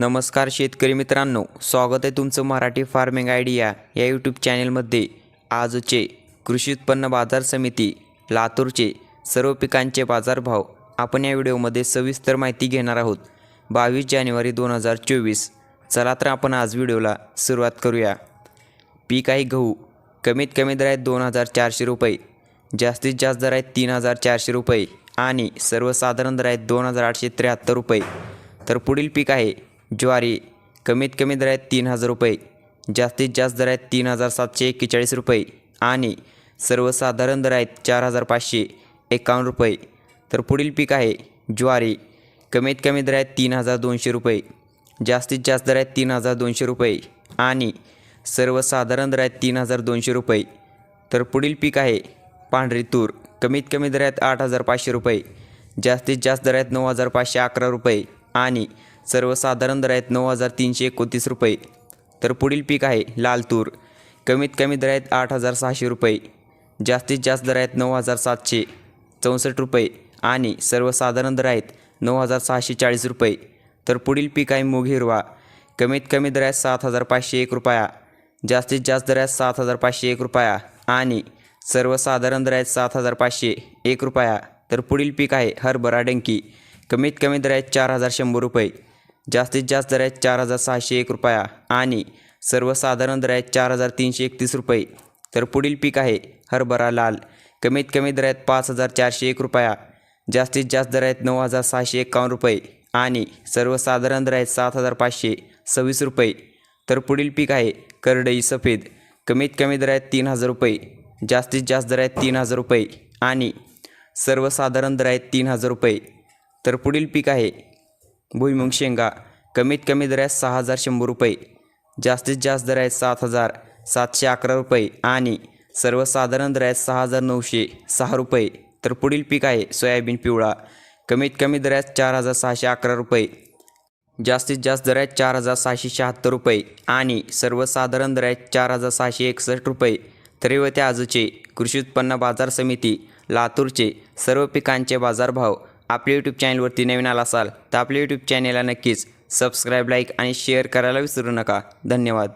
नमस्कार शेतकरी मित्रांनो स्वागत आहे तुमचं मराठी फार्मिंग आयडिया या यूट्यूब चॅनेलमध्ये आजचे कृषी उत्पन्न बाजार समिती लातूरचे सर्व पिकांचे बाजारभाव आपण या व्हिडिओमध्ये सविस्तर माहिती घेणार आहोत. बावीस जानेवारी दोन हजार चोवीस. चला तर आपण आज व्हिडिओला सुरुवात करूया. पीक आहे गहू. कमीत कमी दर आहेत दोन हजार चारशे रुपये. जास्तीत जास्त दर आहेत तीन हजार चारशे रुपये. आणि सर्वसाधारण दर आहेत दोन हजार आठशे त्र्याहत्तर रुपये. तर पुढील पीक आहे ज्वारी कमीत कमी दर आहेत तीन हजार रुपये जास्तीत जास्त दर आहेत तीन हजार सातशे एक्केचाळीस रुपये आणि सर्वसाधारण दर आहेत चार हजार पाचशे एकावन्न रुपये. तर पुढील पीक आहे ज्वारी कमीत कमी दर आहेत तीन हजार दोनशे रुपये जास्तीत जास्त दर आहेत तीन हजार दोनशे रुपये आणि सर्वसाधारण दर आहेत तीन हजार दोनशे रुपये. तर पुढील पीक आहे पांढरी तूर कमीत कमी दर आहेत आठ हजार पाचशे रुपये जास्तीत जास्त दर आहेत नऊ हजार पाचशे अकरा रुपये आणि सर्वसाधारण दर आहेत नऊ हजार तीनशे एकोणतीस रुपये. तर पुढील पीक आहे लाल तूर कमीत कमी दर आहेत आठ हजार सहाशे रुपये. जास्तीत जास्त दर आहेत नऊ हजार सातशे चौसष्ट रुपये आणि सर्वसाधारण दर आहेत नऊ हजार सहाशे चाळीस रुपये. तर पुढील पीक आहे मूग हिरवा. कमीत कमी दर आहेत सात हजार पाचशे एक रुपया. जास्तीत जास्त दर आहेत सात हजार पाचशे एक रुपया आणि सर्वसाधारण दर आहेत सात हजार पाचशे एक रुपया. तर पुढील पीक आहे हरभरा डंकी. कमीत कमी दर आहेत चार हजार शंभर रुपये. जास्तीत जास्त दर आहेत चार हजार सहाशे एक रुपया आणि सर्वसाधारण दर आहेत चार हजार तीनशे एकतीस रुपये. तर पुढील पीक आहे हरभरा लाल. कमीत कमी दर आहेत पाच हजार चारशे एक रुपया. जास्तीत जास्त दर आहेत नऊ हजार सहाशे एकावन्न रुपये आणि सर्वसाधारण दर आहेत सात हजार पाचशे सव्वीस रुपये. तर पुढील पीक आहे करडई सफेद. कमीत कमी दर आहेत तीन हजार रुपये. जास्तीत जास्त दर आहेत तीन हजार रुपये आणि सर्वसाधारण दर आहेत तीन हजार रुपये. तर पुढील पीक आहे भुईमुग शेंगा कमीत कमी दर आहे सहा हजार शंभर रुपये जास्तीत जास्त दर आहेत सात हजार सातशे अकरा रुपये आणि सर्वसाधारण दर आहे सहा हजार नऊशे सहा रुपये. तर पुढील पीक आहे सोयाबीन पिवळा कमीत कमी दर आहे चार हजार सहाशे अकरा रुपये जास्तीत जास्त दर आहे चार हजार सहाशे शहात्तर रुपये आणि सर्वसाधारण दर आहे चार हजार सहाशे एकसष्ट रुपये. तरी व त्या आजचे कृषी उत्पन्न बाजार समिती लातूरचे सर्व पिकांचे बाजारभाव आपल्या यूट्यूब चॅनलवरती नवीन आला असाल तर आपल्या यूट्यूब चॅनेलला नक्कीच सबस्क्राईब लाईक आणि शेअर करायला विसरू नका. धन्यवाद.